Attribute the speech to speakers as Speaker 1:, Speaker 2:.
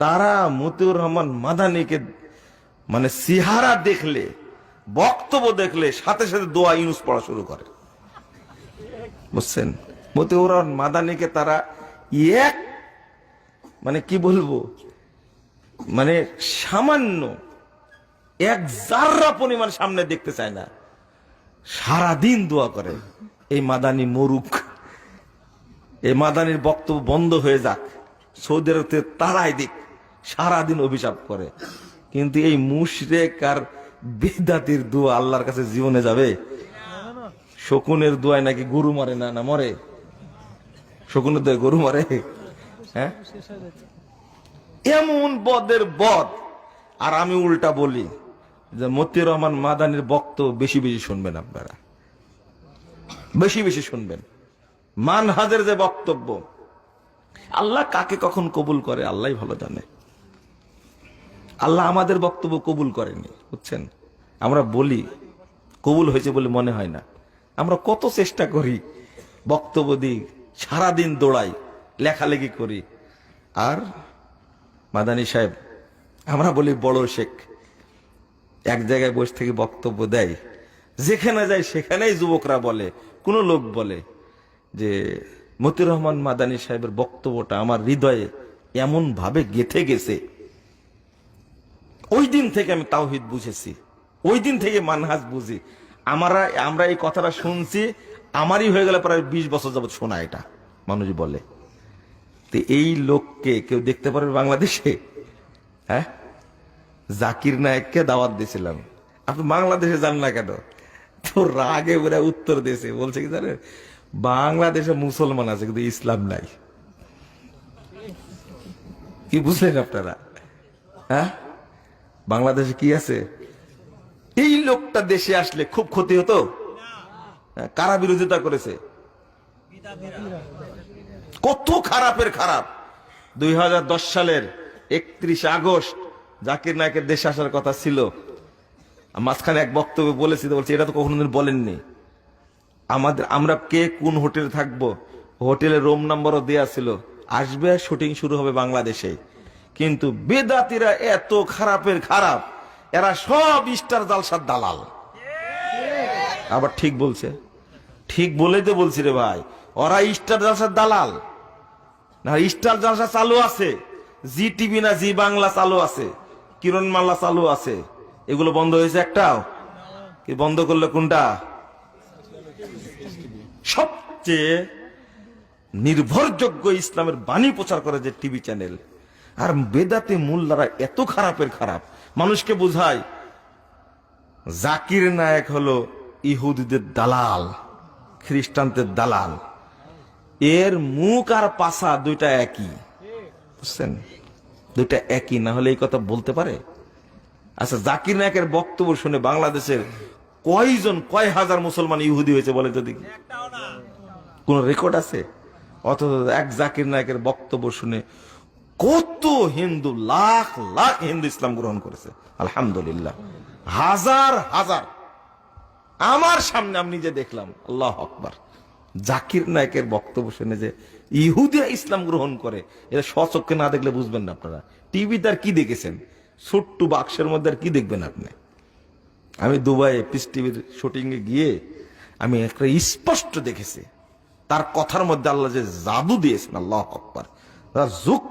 Speaker 1: তারা মতিউর রহমান মাদানিকে মানে সিহারা দেখলে, বক্তব্য দেখলে সাথে সাথে দোয়া ইউনুস পড়া শুরু করে। বুঝছেন? মতিউর রহমান মাদানিকে তারা এক মানে কি বলব? মানে সামান্য এক জাররা পরিমাণ সামনে দেখতে চায় না। সারাদিন দোয়া করে, এই মাদানি মরুক, এই মাদানির বক্তব্য বন্ধ হয়ে যাক। সৌদি আরব থেকে তারাই দিক, সারাদিন অভিশাপ করে। কিন্তু এই মুশরেক আর বেদাতির দোয়া আল্লাহর কাছে জীবনে যাবে? শকুনের দোয়ায় নাকি গরু মারে না না মরে? শকুনের দোয়ায় গরু মারে? হ্যাঁ? এমন বদের বদ। আর আমি উল্টা বলি যে মতিউর রহমান মাদানির বক্তব্য বেশি বেশি শুনবেন আপনারা। বেশি বেশি শুনবেন। মানহাজের যে বক্তব্য আল্লাহ কাকে কখন কবুল করে, আল্লাহ ভালো জানে। আল্লাহ আমাদের বক্তব্য কবুল করেনি, বুঝছেন? আমরা বলি, কবুল হয়েছে বলে মনে হয় না। আমরা কত চেষ্টা করি, বক্তব্য দিই, সারাদিন দৌড়াই, লেখালেখি করি। আর মাদানী সাহেব, আমরা বলি বড় শেখ। এক জায়গায় বসে থেকে বক্তব্য দেয়। যেখানে যায় সেখানেই যুবকরা বলে, কোন লোক বলে যে মতিউর রহমান মাদানী সাহেবের বক্তব্যটা আমার হৃদয়ে এমন ভাবে গেথে গেছে। ওই দিন থেকে আমি তাওহিদ বুঝেছি। ওই দিন থেকে মানহাজ বুঝি। আমরা আমরা এই কথাটা শুনছি, আমারই হয়ে গেলে প্রায় বিশ বছর যাবত শোনা এটা মানুষ বলে। তো এই লোককে কেউ দেখতে পারবে বাংলাদেশে? হ্যাঁ? জাকির নায়ককে দাওয়াত দিয়েছিলাম। আপনি বাংলাদেশে যান না কেন? তো রাগে ওরা উত্তর দিয়েছে, বলছে কি জানেন? বাংলাদেশে মুসলমান আছে কিন্তু ইসলাম নাই। কি বুঝলেন আপনারা? হ্যাঁ? বাংলাদেশে কি আছে? এই লোকটা দেশে আসলে খুব ক্ষতি হতো? হ্যাঁ, কারা বিরোধিতা করেছে? কত খারাপের খারাপ। দুই হাজার দশ সালের একত্রিশ আগস্ট জাকির নায়কের দেশে আসার কথা ছিল। মাঝখানে এক বক্তব্য বলেছি বলছি এটা তো কখনোদিন বলেননি। আমাদের, আমরা কে কোন হোটেলে থাকব? হোটেলের রুম নাম্বারও দেয়া ছিল। আসবে শুটিং শুরু হবে বাংলাদেশে। কিন্তু বেদাতিরা এত খারাপের খারাপ। এরা সব স্টার জালসার দালাল। আবার ঠিক বলছে। ঠিক বলেই তো বলছি রে ভাই, ওরা স্টার জালসার দালাল। না, স্টার জালসা চালু আছে। জি টিভি না জি বাংলা চালু আছে। কিরণ মাল্লা চালু আছে। এগুলো বন্ধ হয়েছে একটাও? কি বন্ধ করলে কোনটা? সবচেয়ে নির্ভরযোগ্য ইসলামের বাণী প্রচার করে যে টিভি চ্যানেল। আর বেদাতে মোল্লারা এত খারাপের খারাপ। মানুষকে বোঝায়, জাকির নায়ক হলো ইহুদিদের দালাল, খ্রিস্টানদের দালাল। এর মুখ আর পাশা দুইটা একই। বুঝছেন? দুইটা একই, না হলে এই কথা বলতে পারে? আচ্ছা জাকির নায়কের বক্তব্য শুনে বাংলাদেশের কয়জন, কয় হাজার মুসলমান ইহুদি হয়েছে বলে তো দেখি। কোন রেকর্ড আছে? অথচ এক জাকির নায়কের বক্তব্য শুনে কত হিন্দু, লাখ লাখ হিন্দু ইসলাম গ্রহণ করেছে। আলহামদুলিল্লাহ। হাজার হাজার। আমার সামনে আমি নিজে দেখলাম, আল্লাহ আকবার। জাকির নায়কের বক্তব্য শুনে যে ইহুদিয়া ইসলাম গ্রহণ করে এটা স্বচক্ষে না দেখলে বুঝবেন না আপনারা। টিভিতে আর কি দেখেছেন? ছোট্ট বাক্সের মধ্যে আর কি দেখবেন আপনি? আমি দুবাইয়ে পিস টিভির শুটিং এ গিয়ে আমি একটা স্পষ্ট দেখেছি। তার কথার মধ্যে আল্লাহ যে জাদু দিয়েছেন, আল্লাহ আকবর। যুগ